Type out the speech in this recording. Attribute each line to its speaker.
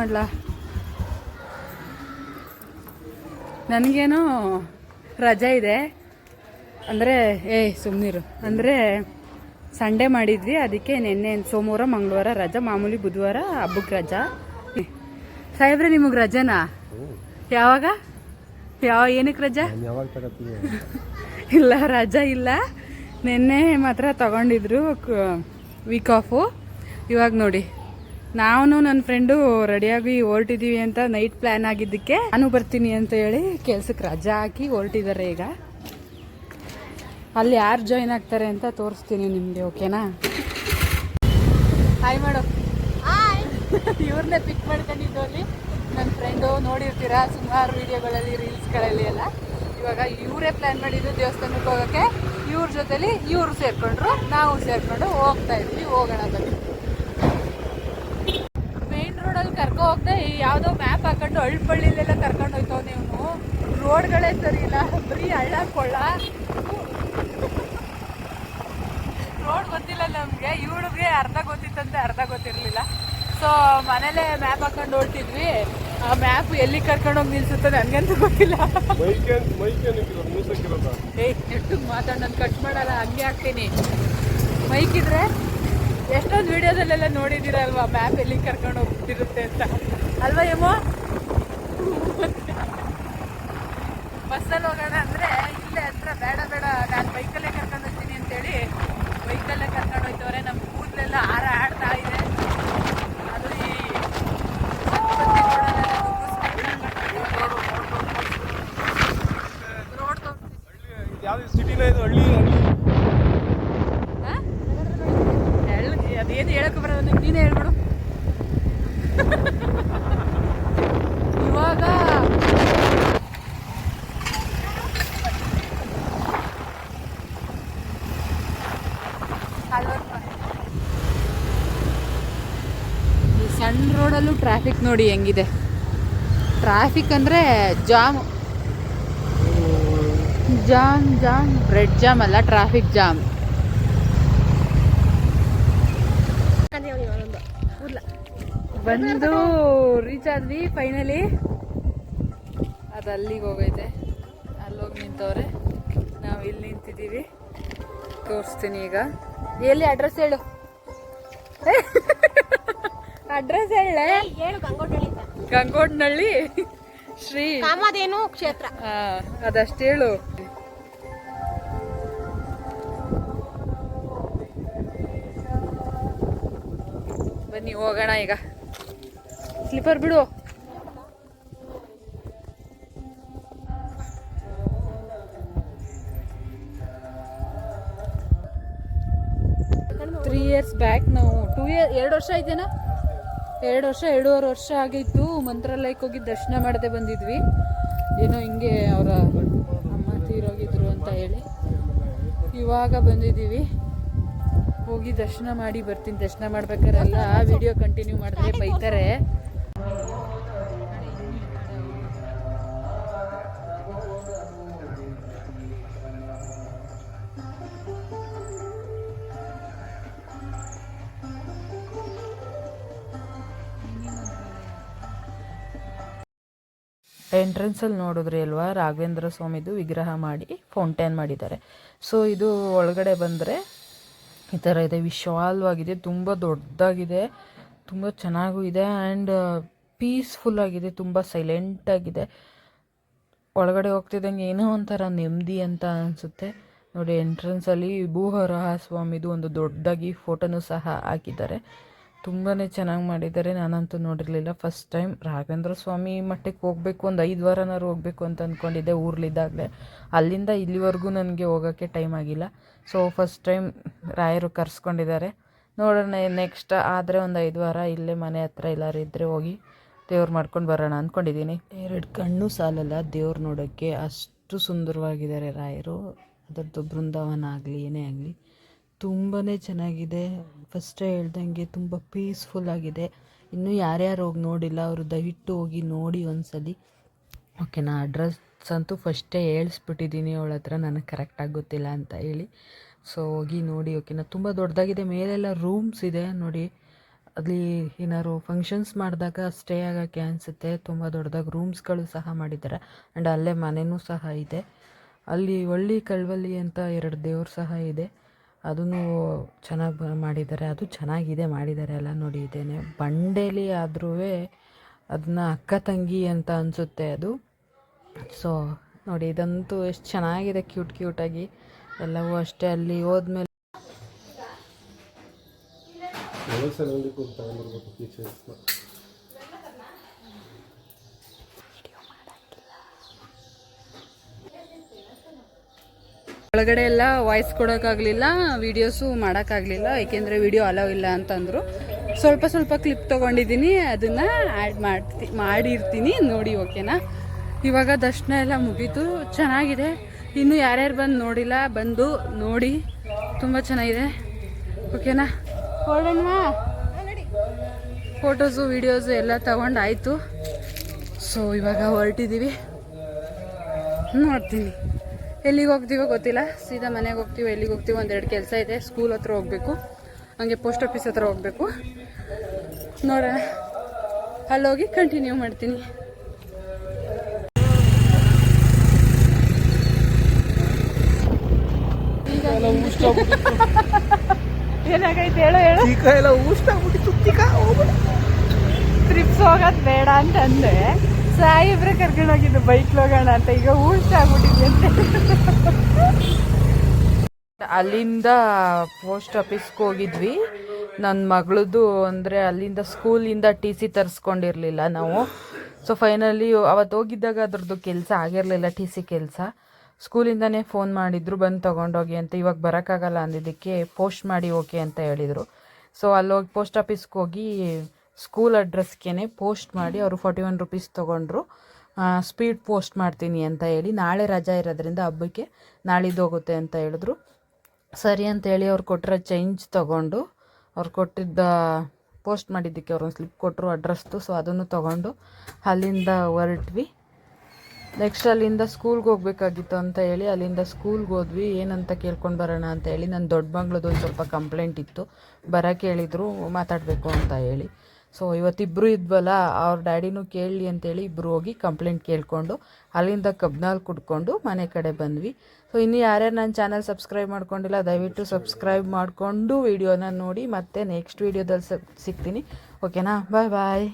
Speaker 1: ಮಾಡ್ಲಾ? ನನಗೇನೋ ರಜೆ ಇದೆ. ಅಂದರೆ ಏ ಸುಮ್ಮನಿರು ಅಂದರೆ ಸಂಡೇ ಮಾಡಿದ್ವಿ ಅದಕ್ಕೆ ನಿನ್ನೆ ಸೋಮವಾರ ಮಂಗಳವಾರ ರಜಾ ಮಾಮೂಲಿ ಬುಧವಾರ ಹಬ್ಬಕ್ಕೆ ರಜಾ. ಸಾಹೇಬ್ರೆ ನಿಮಗೆ ರಜಾನಾ? ಯಾವಾಗ? ಯಾವ ಏನಕ್ಕೆ ರಜಾ? ಇಲ್ಲ ರಜಾ ಇಲ್ಲ. ನಿನ್ನೆ ಮಾತ್ರ ತಗೊಂಡಿದ್ರು ವೀಕ್ ಆಫು ಇವಾಗ ನೋಡಿ. ನಾನು ನನ್ನ ಫ್ರೆಂಡು ರೆಡಿಯಾಗಿ ಹೊರಟಿದ್ದೀವಿ ಅಂತ ನೈಟ್ ಪ್ಲ್ಯಾನ್ ಆಗಿದ್ದಕ್ಕೆ. ನಾನು ಬರ್ತೀನಿ ಅಂತ ಹೇಳಿ ಕೆಲ್ಸಕ್ಕೆ ರಜಾ ಹಾಕಿ ಹೊರಟಿದ್ದಾರೆ ಈಗ. ಅಲ್ಲಿ ಯಾರು ಜಾಯ್ನ್ ಆಗ್ತಾರೆ ಅಂತ ತೋರಿಸ್ತೀನಿ ನಿಮಗೆ ಓಕೆನಾ ಹಾಯ್ ಮಾಡು. ಇವ್ರನ್ನೇ ಪಿಕ್ ಮಾಡ್ಕೊಂಡಿದ್ದು ಅಲ್ಲಿ. ನನ್ನ ಫ್ರೆಂಡು ನೋಡಿರ್ತೀರಾ ಸುಮಾರು ವಿಡಿಯೋಗಳಲ್ಲಿ ರೀಲ್ಸ್ಗಳಲ್ಲಿ ಎಲ್ಲ. ಇವಾಗ ಇವರೇ ಪ್ಲ್ಯಾನ್ ಮಾಡಿದ್ದು ದೇವಸ್ಥಾನಕ್ಕೆ ಹೋಗೋಕ್ಕೆ. ಇವ್ರ ಜೊತೆಲಿ ಇವರು ಸೇರ್ಕೊಂಡ್ರು ನಾವು ಸೇರಿಕೊಂಡು ಹೋಗ್ತಾ ಇದ್ವಿ ಹೋಗೋಣ ಬನ್ನಿ ಮೇನ್ ರೋಡಲ್ಲಿ ಕರ್ಕೊ ಹೋಗ್ದೆ ಯಾವುದೋ ಮ್ಯಾಪ್ ಹಾಕೊಂಡು ಹಳ್ಳಿಪಳ್ಳಿಲೆಲ್ಲ ಕರ್ಕೊಂಡು ಹೋಯ್ತವ್ ನೀವು ರೋಡ್ಗಳೇ ಸರಿ ಇಲ್ಲ ಬರೀ ಹಳ್ಳ ಕೊಳ್ಳ ರೋಡ್ ಗೊತ್ತಿಲ್ಲ ನಮಗೆ ಇವಳಿಗೆ ಅರ್ಧ ಗೊತ್ತಿತ್ತಂತೆ ಅರ್ಧ ಗೊತ್ತಿರಲಿಲ್ಲ. ಸೊ ಮನೇಲೇ ಮ್ಯಾಪ್ ಹಾಕೊಂಡು ಹೋಗ್ತಿದ್ವಿ ಆ ಮ್ಯಾಪ್ ಎಲ್ಲಿ ಕರ್ಕೊಂಡು ಹೋಗಿ ನಿಲ್ಸುತ್ತೆ ನನಗಂತೂ ಗೊತ್ತಿಲ್ಲ. ಏಯ್ ಮಾತಾಡ್ ನಾನು ಕಟ್ ಮಾಡಲ್ಲ ಹಂಗೆ ಹಾಕ್ತೀನಿ. ಮೈಕ್ ಇದ್ರೆ? ಎಷ್ಟೊಂದು ವಿಡಿಯೋದಲ್ಲೆಲ್ಲ ನೋಡಿದ್ದೀರಲ್ವಾ? ಮ್ಯಾಪ್ ಎಲ್ಲಿ ಕರ್ಕೊಂಡು ಹೋಗ್ತಿರುತ್ತೆ ಅಂತ. ಅಲ್ವಾ ಏಮೋ ಬಸ್ಸಲ್ಲಿ ಹೋಗೋಣ ಅಂದರೆ ಇಲ್ಲೇ ಹತ್ರ ಬೇಡ ಬೇಡ, ನಾನು ಬೈಕಲ್ಲೇ ಕರ್ಕೊಂಡು ಹೋಗ್ತೀನಿ ಅಂತೇಳಿ ಬೈಕಲ್ಲೇ ಕರ್ಕೊಂಡು ಹೋಯ್ತವ್ರೆ ನಮ್ಮ ಕೂದಲೆಲ್ಲ ಹಾರ ಆಡ್ತಾ ಇದೆ ಅದು ಈ ಸಂಕ್ರಾಂತಿ ರೋಡಲ್ಲೆಲ್ಲ ನುಗ್ಗಿಸ್ಕೊಂಡು ರೋಡ್ ತೋರಿಸ್ತೀನಿ
Speaker 2: ಯಾವ್ದು ಸಿಟಿನ ಇದು ಹಳ್ಳಿ ಹಳ್ಳಿ
Speaker 1: ಅದೇನು ಹೇಳಕ್ಕೆ ಬರೋದು ನಿಮ್ಗೆ? ನೀನೇ ಹೇಳ್ಬಿಡು. ಇವಾಗ ಸಣ್ಣ ರೋಡಲ್ಲೂ ಟ್ರಾಫಿಕ್ ನೋಡಿ ಹೆಂಗಿದೆ. ಟ್ರಾಫಿಕ್ ಅಂದರೆ jam. Jam jam red jam ಅಲ್ಲ ಟ್ರಾಫಿಕ್ ಜಾಮ್ ಬಂದು ರೀಚ್ ಆದ್ವಿ ಫೈನಲಿ ಅದು ಅಲ್ಲಿಗೆ ಹೋಗೈತೆ. ಅಲ್ಲೋಗಿ ನಿಂತವ್ರೆ. ನಾವು ಇಲ್ಲಿ ನಿಂತಿದ್ದೀವಿ ತೋರಿಸ್ತೀನಿ ಈಗ. ಎಲ್ಲಿ ಅಡ್ರೆಸ್ ಹೇಳು? ಅಡ್ರೆಸ್ ಹೇಳೆ.
Speaker 3: ಹೇಳು.
Speaker 1: ಗಂಗೋಡ್ನಳ್ಳಿ ಶ್ರೀ
Speaker 3: ಕಾಮಧೇನು ಕ್ಷೇತ್ರ.
Speaker 1: ಅದಷ್ಟು ಹೇಳು. ಬನ್ನಿ ಹೋಗೋಣ ಈಗ. ಸ್ಲಿಪ್ಪರ್ ಬಿಡು. ತ್ರೀ ಇಯರ್ಸ್ ಬ್ಯಾಕ್ ನಾವು ಟೂ ಇಯರ್ ಎರಡು ವರ್ಷ ಇದೆಯಾ ಎರಡು ವರ್ಷ, ಎರಡೂವರೆ ವರ್ಷ ಆಗಿತ್ತು. ಮಂತ್ರಾಲಯಕ್ಕೆ ಹೋಗಿ ದರ್ಶನ ಮಾಡದೆ ಬಂದಿದ್ವಿ. ಏನೋ ಹಿಂಗೆ ಅವರ ಅಮ್ಮ ತೀರೋಗಿದ್ರು ಅಂತ ಹೇಳಿ. ಇವಾಗ ಬಂದಿದ್ದೀವಿ. ಹೋಗಿ ದರ್ಶನ ಮಾಡಿ ಬರ್ತೀನಿ. ದರ್ಶನ ಮಾಡ್ಬೇಕಾರೆಲ್ಲ ವಿಡಿಯೋ ಕಂಟಿನ್ಯೂ ಮಾಡಿದ್ರೆ ಬೈತಾರೆ. ಎಂಟ್ರೆನ್ಸಲ್ಲಿ ನೋಡಿದ್ರಿ ಅಲ್ವಾ? ರಾಘವೇಂದ್ರ ಸ್ವಾಮಿದು ವಿಗ್ರಹ ಮಾಡಿ ಫೌಂಟೇನ್ ಮಾಡಿದ್ದಾರೆ. ಸೊ ಇದು ಒಳಗಡೆ ಬಂದರೆ ಈ ಥರ ಇದೆ. ವಿಶಾಲವಾಗಿದೆ, ತುಂಬ ದೊಡ್ಡದಾಗಿದೆ, ತುಂಬ ಚೆನ್ನಾಗೂ ಇದೆ ಆ್ಯಂಡ್ ಪೀಸ್ಫುಲ್ ಆಗಿದೆ, ತುಂಬ ಸೈಲೆಂಟಾಗಿದೆ ಒಳಗಡೆ ಹೋಗ್ತಿದ್ದಂಗೆ ಏನೋ ಒಂಥರ ನೆಮ್ಮದಿ ಅಂತ ಅನಿಸುತ್ತೆ. ನೋಡಿ ಎಂಟ್ರೆನ್ಸಲ್ಲಿ ಭೂಹರಹ ಸ್ವಾಮಿದು ಒಂದು ದೊಡ್ಡದಾಗಿ ಫೋಟೋನು ಸಹ ಹಾಕಿದ್ದಾರೆ. ತುಂಬಾ ಚೆನ್ನಾಗಿ ಮಾಡಿದ್ದಾರೆ. ನಾನಂತೂ ನೋಡಿರಲಿಲ್ಲ. ಫಸ್ಟ್ ಟೈಮ್ ರಾಘವೇಂದ್ರ ಸ್ವಾಮಿ ಮಠಕ್ಕೆ ಹೋಗಬೇಕು ಒಂದು ಐದು ವಾರನಾದ್ರು ಹೋಗಬೇಕು ಅಂತ ಅಂದ್ಕೊಂಡಿದ್ದೆ ಊರ್ಲಿದ್ದಾಗಲೇ. ಅಲ್ಲಿಂದ ಇಲ್ಲಿವರೆಗೂ ನನಗೆ ಹೋಗೋಕ್ಕೆ ಟೈಮ್ ಆಗಿಲ್ಲ. ಸೊ ಫಸ್ಟ್ ಟೈಮ್ ರಾಯರು ಕರೆಸ್ಕೊಂಡಿದ್ದಾರೆ. ನೋಡೋಣ ನೆಕ್ಸ್ಟ್ ಆದರೆ ಒಂದು ಐದು ವಾರ ಇಲ್ಲೇ ಮನೆ ಹತ್ರ ಎಲ್ಲರೂ ಇದ್ದರೆ ಹೋಗಿ ದೇವ್ರು ಮಾಡ್ಕೊಂಡು ಬರೋಣ ಅಂದ್ಕೊಂಡಿದ್ದೀನಿ ಎರಡು ಕಣ್ಣು ಸಾಲಲ್ಲ, ದೇವ್ರು ನೋಡೋಕ್ಕೆ ಅಷ್ಟು ಸುಂದರವಾಗಿದ್ದಾರೆ ರಾಯರು. ಅದರದ್ದು ಬೃಂದಾವನ ಆಗಲಿ, ಏನೇ ಆಗಲಿ. ತುಂಬಾ ಚೆನ್ನಾಗಿದೆ. ಫಸ್ಟೇ ಹೇಳ್ದಂಗೆ ತುಂಬ ಪೀಸ್ಫುಲ್ ಆಗಿದೆ. ಇನ್ನೂ ಯಾರ್ಯಾರು ಹೋಗಿ ನೋಡಿಲ್ಲ, ಅವರು ದಯವಿಟ್ಟು ಹೋಗಿ ನೋಡಿ ಒಂದ್ಸಲಿ. ಓಕೆನಾ ಅಡ್ರೆಸ್ ಅಂತೂ ಫಸ್ಟೇ ಹೇಳಿಸ್ಬಿಟ್ಟಿದ್ದೀನಿ ಅವಳ ಹತ್ರ ನನಗೆ ಕರೆಕ್ಟಾಗಿ ಗೊತ್ತಿಲ್ಲ ಅಂತ ಹೇಳಿ. ಸೊ ಹೋಗಿ ನೋಡಿ ಓಕೆನಾ ತುಂಬ ದೊಡ್ಡದಾಗಿದೆ. ಮೇಲೆಲ್ಲ ರೂಮ್ಸ್ ಇದೆ. ನೋಡಿ,
Speaker 4: ಅಲ್ಲಿ ಏನಾದ್ರು ಫಂಕ್ಷನ್ಸ್ ಮಾಡಿದಾಗ ಸ್ಟೇ ಆಗೋಕ್ಕೆ ಅನಿಸುತ್ತೆ. ತುಂಬ ದೊಡ್ಡದಾಗಿ ರೂಮ್ಸ್ಗಳು ಸಹ ಮಾಡಿದ್ದಾರೆ ಆ್ಯಂಡ್ ಅಲ್ಲೇ ಮನೆಯೂ ಸಹ ಇದೆ. ಅಲ್ಲಿ ಒಳ್ಳಿ ಕಳ್ವಲ್ಲಿ ಅಂತ ಎರಡು ದೇವ್ರು ಸಹ ಇದೆ. ಅದನ್ನು ಚೆನ್ನಾಗಿ ಮಾಡಿದ್ದಾರೆ, ಅದು ಚೆನ್ನಾಗಿದೆ ಮಾಡಿದ್ದಾರೆ ಎಲ್ಲ ನೋಡಿ ಇದೇನೆ ಬಂಡೇಲಿ ಆದ್ರೂ ಅದನ್ನ ಅಕ್ಕ ತಂಗಿ ಅಂತ ಅನಿಸುತ್ತೆ ಅದು. ಸೊ ನೋಡಿ ಇದಂತೂ ಎಷ್ಟು ಚೆನ್ನಾಗಿದೆ ಕ್ಯೂಟ್ ಕ್ಯೂಟಾಗಿ ಎಲ್ಲವೂ ಅಷ್ಟೇ ಅಲ್ಲಿ ಹೋದ್ಮೇಲೆ.
Speaker 1: ಒಳಗಡೆ ಎಲ್ಲ ವಾಯ್ಸ್ ಕೊಡೋಕ್ಕಾಗಲಿಲ್ಲ ವೀಡಿಯೋಸು ಮಾಡೋಕ್ಕಾಗಲಿಲ್ಲ, ಏಕೆಂದರೆ ವಿಡಿಯೋ ಅಲೋ ಇಲ್ಲ ಅಂತಂದರು. ಸ್ವಲ್ಪ ಸ್ವಲ್ಪ ಕ್ಲಿಪ್ ತೊಗೊಂಡಿದ್ದೀನಿ ಅದನ್ನು ಆ್ಯಡ್ ಮಾಡ್ತಿ, ಮಾಡಿರ್ತೀನಿ ನೋಡಿ ಓಕೆನಾ ಇವಾಗ ದರ್ಶನ ಎಲ್ಲ ಮುಗೀತು, ಚೆನ್ನಾಗಿದೆ. ಇನ್ನು ಯಾರ್ಯಾರು ಬಂದು ನೋಡಿಲ್ಲ, ಬಂದು ನೋಡಿ. ತುಂಬ ಚೆನ್ನಾಗಿದೆ. ಓಕೆನಾ ಹೊರಡೋಣವಾ ಫೋಟೋಸು ವಿಡಿಯೋಸು ಎಲ್ಲ ತಗೊಂಡಾಯಿತು ಸೊ ಇವಾಗ ಹೊರಟಿದ್ದೀವಿ ನೋಡ್ತೀನಿ. ಎಲ್ಲಿಗೆ ಹೋಗ್ತೀವೋ ಗೊತ್ತಿಲ್ಲ. ಸೀದಾ ಮನೆಗೆ ಹೋಗ್ತೀವೋ ಎಲ್ಲಿಗೆ ಹೋಗ್ತೀವೋ ಒಂದೆರಡು ಕೆಲಸ ಇದೆ. ಸ್ಕೂಲ್ ಹತ್ರ ಹೋಗಬೇಕು. ಹಂಗೆ ಪೋಸ್ಟ್ ಆಫೀಸ್ ಹತ್ರ ಹೋಗಬೇಕು. ನೋಡೋಣ. ಅಲ್ಲೋಗಿ ಕಂಟಿನ್ಯೂ ಮಾಡ್ತೀನಿ. ಏನಾಗೈತೆ ಹೇಳು ಹೇಳು.
Speaker 5: ಎಲ್ಲ
Speaker 1: ಟ್ರಿಪ್ಸ್ ಹೋಗೋದು ಬೇಡ ಅಂತ ಅಂದೆ ಸಾಯಿಬ್ರೆ ಕರ್ಕೊಂಡು ಹೋಗಿದ್ದು ಬೈಕ್ ಹೋಗೋಣ ಅಂತ. ಈಗ ಊಟ ಅಂತ.
Speaker 4: ಅಲ್ಲಿಂದ ಪೋಸ್ಟ್ ಆಫೀಸ್ಗೆ ಹೋಗಿದ್ವಿ. ನನ್ನ ಮಗಳದು ಅಂದರೆ ಅಲ್ಲಿಂದ ಸ್ಕೂಲಿಂದ ಟಿ ಸಿ ತರಿಸ್ಕೊಂಡಿರಲಿಲ್ಲ ನಾವು. ಸೊ ಫೈನಲಿ ಅವತ್ತು ಹೋಗಿದ್ದಾಗ ಅದ್ರದ್ದು ಕೆಲಸ ಆಗಿರಲಿಲ್ಲ, ಟಿ ಸಿ ಕೆಲಸ. ಸ್ಕೂಲಿಂದನೇ ಫೋನ್ ಮಾಡಿದ್ರು, ಬಂದು ತೊಗೊಂಡೋಗಿ ಅಂತ. ಇವಾಗ ಬರೋಕ್ಕಾಗಲ್ಲ ಅಂದಿದ್ದಕ್ಕೆ ಪೋಸ್ಟ್ ಮಾಡಿ ಓಕೆ ಅಂತ ಹೇಳಿದರು. ಸೊ ಅಲ್ಲೋಗಿ ಪೋಸ್ಟ್ ಆಫೀಸ್ಗೆ ಹೋಗಿ ಸ್ಕೂಲ್ ಅಡ್ರೆಸ್ಗೆ ಪೋಸ್ಟ್ ಮಾಡಿ ಅವರು ಫಾರ್ಟಿ ಒನ್ ರುಪೀಸ್ ತೊಗೊಂಡ್ರು ಸ್ಪೀಡ್ ಪೋಸ್ಟ್ ಮಾಡ್ತೀನಿ ಅಂತ ಹೇಳಿ ನಾಳೆ ರಜಾ ಇರೋದ್ರಿಂದ ಹಬ್ಬಕ್ಕೆ ನಾಳಿದ್ದು ಹೋಗುತ್ತೆ ಅಂತ ಹೇಳಿದ್ರು. ಸರಿ ಅಂತೇಳಿ ಅವ್ರು ಕೊಟ್ಟಿರೋ ಚೇಂಜ್ ತೊಗೊಂಡು ಅವ್ರು ಕೊಟ್ಟಿದ್ದ ಪೋಸ್ಟ್ ಮಾಡಿದ್ದಕ್ಕೆ ಒಂದು ಸ್ಲಿಪ್ ಕೊಟ್ಟರು ಅಡ್ರೆಸ್ದು ಸೊ ಅದನ್ನು ತೊಗೊಂಡು ಅಲ್ಲಿಂದ ಹೊರಟ್ವಿ. ನೆಕ್ಸ್ಟ್ ಅಲ್ಲಿಂದ ಸ್ಕೂಲ್ಗೆ ಹೋಗ್ಬೇಕಾಗಿತ್ತು ಅಂತ ಹೇಳಿ ಅಲ್ಲಿಂದ ಸ್ಕೂಲ್ಗೆ ಹೋದ್ವಿ. ಏನಂತ ಕೇಳ್ಕೊಂಡು ಬರೋಣ ಅಂತ ಹೇಳಿ ನನ್ನ ದೊಡ್ಡ ಮಂಗ್ಳದ್ದು ಒಂದು ಸ್ವಲ್ಪ ಕಂಪ್ಲೇಂಟ್ ಇತ್ತು. ಬರೋಕ್ಕೆ ಹೇಳಿದರು ಮಾತಾಡಬೇಕು ಅಂತ ಹೇಳಿ. ಸೊ ಇವತ್ತಿಬ್ಬರು ಇದ್ವಲ್ಲ, ಅವ್ರ ಡ್ಯಾಡಿನೂ ಕೇಳಲಿ ಅಂತೇಳಿ ಇಬ್ಬರು ಹೋಗಿ ಕಂಪ್ಲೇಂಟ್ ಕೇಳಿಕೊಂಡು, ಅಲ್ಲಿಂದ ಕಬ್ನಾಲ್ ಕುಡ್ಕೊಂಡು ಮನೆ ಕಡೆ ಬಂದ್ವಿ. ಸೊ ಇನ್ನು ಯಾರ್ಯಾರು ನನ್ನ ಚಾನಲ್ ಸಬ್ಸ್ಕ್ರೈಬ್ ಮಾಡ್ಕೊಂಡಿಲ್ಲ, ದಯವಿಟ್ಟು ಸಬ್ಸ್ಕ್ರೈಬ್ ಮಾಡಿಕೊಂಡು ವಿಡಿಯೋನ ನೋಡಿ, ಮತ್ತೆ ನೆಕ್ಸ್ಟ್ ವೀಡಿಯೋದಲ್ಲಿ ಸಿಗ್ತೀನಿ. ಓಕೆನಾ ಬಾಯ್ ಬಾಯ್